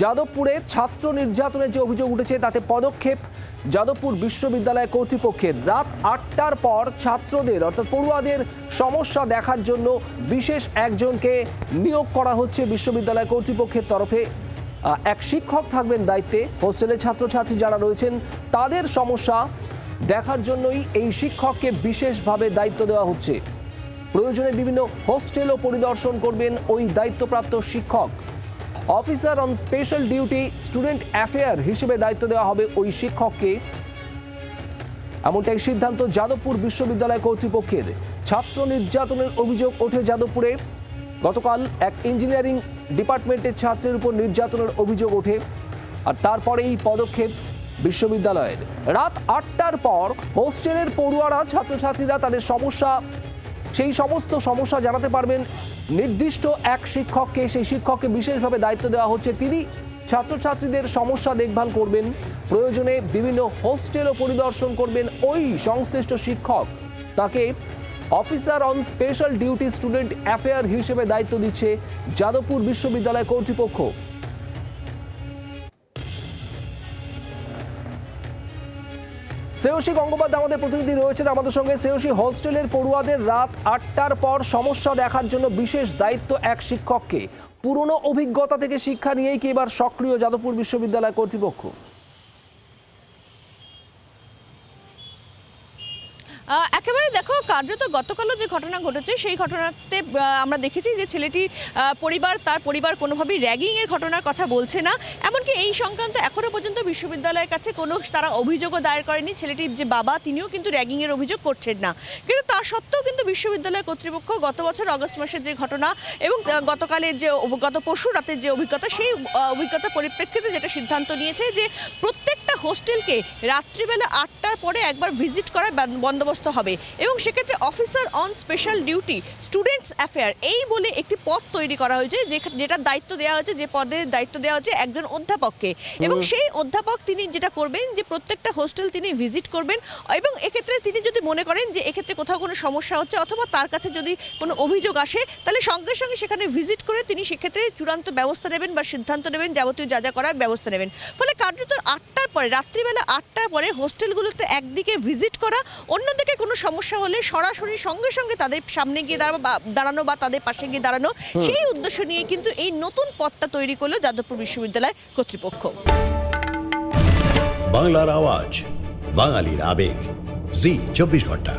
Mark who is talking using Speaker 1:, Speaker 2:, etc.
Speaker 1: যাদবপুরে ছাত্র নির্যাতনের যে অভিযোগ উঠেছে, তাতে পদক্ষেপ যাদবপুর বিশ্ববিদ্যালয় কর্তৃপক্ষের। রাত আটটার পর ছাত্রদের, অর্থাৎ পড়ুয়াদের সমস্যা দেখার জন্য বিশেষ একজনকে নিয়োগ করা হচ্ছে বিশ্ববিদ্যালয় কর্তৃপক্ষের তরফে। এক শিক্ষক থাকবেন দায়িত্বে। হোস্টেলের ছাত্রছাত্রী যারা রয়েছেন, তাদের সমস্যা দেখার জন্যই এই শিক্ষককে বিশেষভাবে দায়িত্ব দেওয়া হচ্ছে। প্রয়োজনে বিভিন্ন হোস্টেলও পরিদর্শন করবেন ওই দায়িত্বপ্রাপ্ত শিক্ষক। Officer on special duty student affair হিসেবে দায়িত্ব দেওয়া হবে ওই শিক্ষককে। এমনটাই সিদ্ধান্ত যাদবপুর বিশ্ববিদ্যালয় কর্তৃপক্ষের। ছাত্র নির্যাতনের অভিযোগ ওঠে যাদবপুরে। গতকাল এক ইঞ্জিনিয়ারিং ডিপার্টমেন্টের ছাত্রের উপর নির্যাতনের অভিযোগ ওঠে। আর তারপরে এই পদক্ষেপ বিশ্ববিদ্যালয়ের। রাত আটটার পর হোস্টেলের পড়ুয়ারা, ছাত্রছাত্রীরা তাদের সমস্যা সেই সমস্ত সমস্যা জানাতে পারবেন নির্দিষ্ট এক শিক্ষককে। সেই শিক্ষককে বিশেষভাবে দায়িত্ব দেওয়া হচ্ছে। তিনি ছাত্রছাত্রীদের সমস্যা দেখভাল করবেন, প্রয়োজনে বিভিন্ন হোস্টেলও পরিদর্শন করবেন। ওই সংশ্লিষ্ট শিক্ষক তাকে officer on special duty student affair হিসেবে দায়িত্ব দিচ্ছে যাদবপুর বিশ্ববিদ্যালয় কর্তৃপক্ষ। শ্রেয়সী গঙ্গোপাধ্যায় আমাদের প্রতিনিধি রয়েছেন আমাদের সঙ্গে। শ্রেয়সী হোস্টেলের পড়ুয়াদের রাত আটটার পর সমস্যা দেখার জন্য বিশেষ দায়িত্ব এক শিক্ষককে। পুরনো অভিজ্ঞতা থেকে শিক্ষা নিয়েই কি এবার সক্রিয় যাদবপুর বিশ্ববিদ্যালয় কর্তৃপক্ষ?
Speaker 2: একেবারে দেখো, কার্যত গতকালও যে ঘটনা ঘটেছে, সেই ঘটনাতে আমরা দেখেছি যে ছেলেটি পরিবার, তার পরিবার কোনোভাবেই র্যাগিংয়ের ঘটনার কথা বলছে না। এমনকি এই সংক্রান্ত এখনও পর্যন্ত বিশ্ববিদ্যালয়ের কাছে কোনো তারা অভিযোগও দায়ের করেনি। ছেলেটির যে বাবা, তিনিও কিন্তু র্যাগিংয়ের অভিযোগ করছেন না। কিন্তু তা সত্ত্বেও কিন্তু বিশ্ববিদ্যালয় কর্তৃপক্ষ গত বছর অগস্ট মাসের যে ঘটনা এবং গতকালের যে গত পরশু রাতের যে অভিজ্ঞতা, সেই অভিজ্ঞতার পরিপ্রেক্ষিতে যেটা সিদ্ধান্ত নিয়েছে যে প্রত্যেকটা হোস্টেলকে রাত্রিবেলা আটটার পরে একবার ভিজিট করার বন্দোবস্ত হবে এবং সেক্ষেত্রে officer on special duty students affair এই বলে একটি পদ তৈরি করা হয়েছে যেটার দায়িত্ব দেওয়া হয়েছে যে পদের দায়িত্ব দেওয়া হয়েছে একজন অধ্যাপককে। এবং সেই অধ্যাপক তিনি যেটা করবেন যে প্রত্যেকটা হোস্টেল তিনি ভিজিট করবেন এবং এক্ষেত্রে তিনি যদি মনে করেন যে এক্ষেত্রে কোথাও কোনো সমস্যা হচ্ছে অথবা তার কাছে যদি কোনো অভিযোগ আসে তাহলে সঙ্গে সঙ্গে সেখানে ভিজিট করে তিনি সেক্ষেত্রে চূড়ান্ত ব্যবস্থা নেবেন বা সিদ্ধান্ত নেবেন যাবতীয় যা যা করার ব্যবস্থা নেবেন। ফলে কার্যত আটটার পরে রাত্রিবেলা আটটার পরে হোস্টেলগুলোতে একদিকে ভিজিট করা অন্যদিকে কোনো সমস্যা হলে সরাসরি সঙ্গে সঙ্গে তাদের সামনে গিয়ে দাঁড়ানো বা দাঁড়ানো বা তাদের পাশে গিয়ে দাঁড়ানো সেই উদ্দেশ্য নিয়ে কিন্তু এই নতুন পথটা তৈরি করল যাদবপুর বিশ্ববিদ্যালয় কর্তৃপক্ষ।
Speaker 3: বাংলার আওয়াজ বাঙালির আবেগ। জি চব্বিশ ঘণ্টা।